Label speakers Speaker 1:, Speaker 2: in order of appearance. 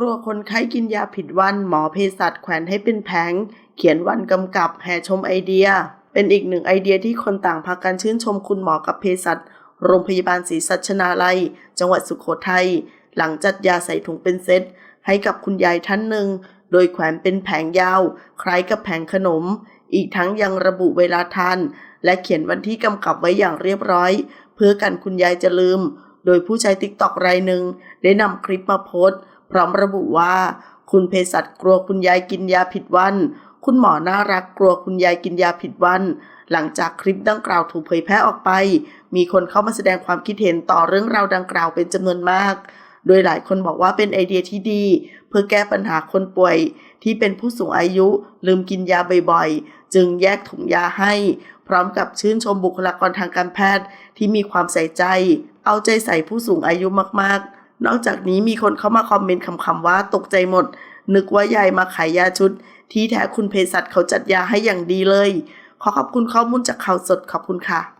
Speaker 1: ลัวคนไข้กินยาผิดวันหมอเภสัชแขวนให้เป็นแผง เขียนวันกำกับแห่ชมไอเดีย เป็นอีกหนึ่งไอเดียที่คนต่างพากันชื่นชมคุณหมอกับเภสัชโรงพยาบาลศรีสัชนาลัย จังหวัดสุโขทัยหลังจัดยาใส่ถุงเป็นเซต ให้กับคุณยายท่านหนึ่ง โดยแขวนเป็นแผงยาว คล้ายกับแผงขนม อีกทั้งยังระบุเวลาทาน และเขียนวันที่กำกับไว้อย่างเรียบร้อย เพื่อกันคุณยายจะลืม โดยผู้ใช้ติ๊กตอกรายหนึ่งได้นำคลิปมาโพสต์ พร้อมระบุว่า คุณเภสัชกลัวคุณยายกินยาผิดวัน คุณหมอน่ารักกลัวคุณยายกินยาผิดวัน หลังจากคลิปดังกล่าวถูกเผยแพร่ออกไป มีคนเข้ามาแสดงความคิดเห็นต่อเรื่องราวดังกล่าวเป็นจำนวนมาก โดยหลายคนบอกว่าเป็นไอเดียที่ดี เพื่อแก้ปัญหาคนป่วย ที่เป็นผู้สูงอายุลืมกินยาบ่อยๆ จึงแยกถุงยาให้ พร้อมกับชื่นชมบุคลากรทางการแพทย์ที่มีความใส่ใจ เอาใจใส่ผู้สูงอายุมากๆ นอกจากนี้มีคนเข้ามาคอมเมนต์คำๆว่าตกใจหมด นึกว่ายายมาขายยาชุด ที่แท้คุณเภสัชเขาจัดยาให้อย่างดีเลย ขอขอบคุณข้อมูลจากข่าวสดขอบคุณค่ะ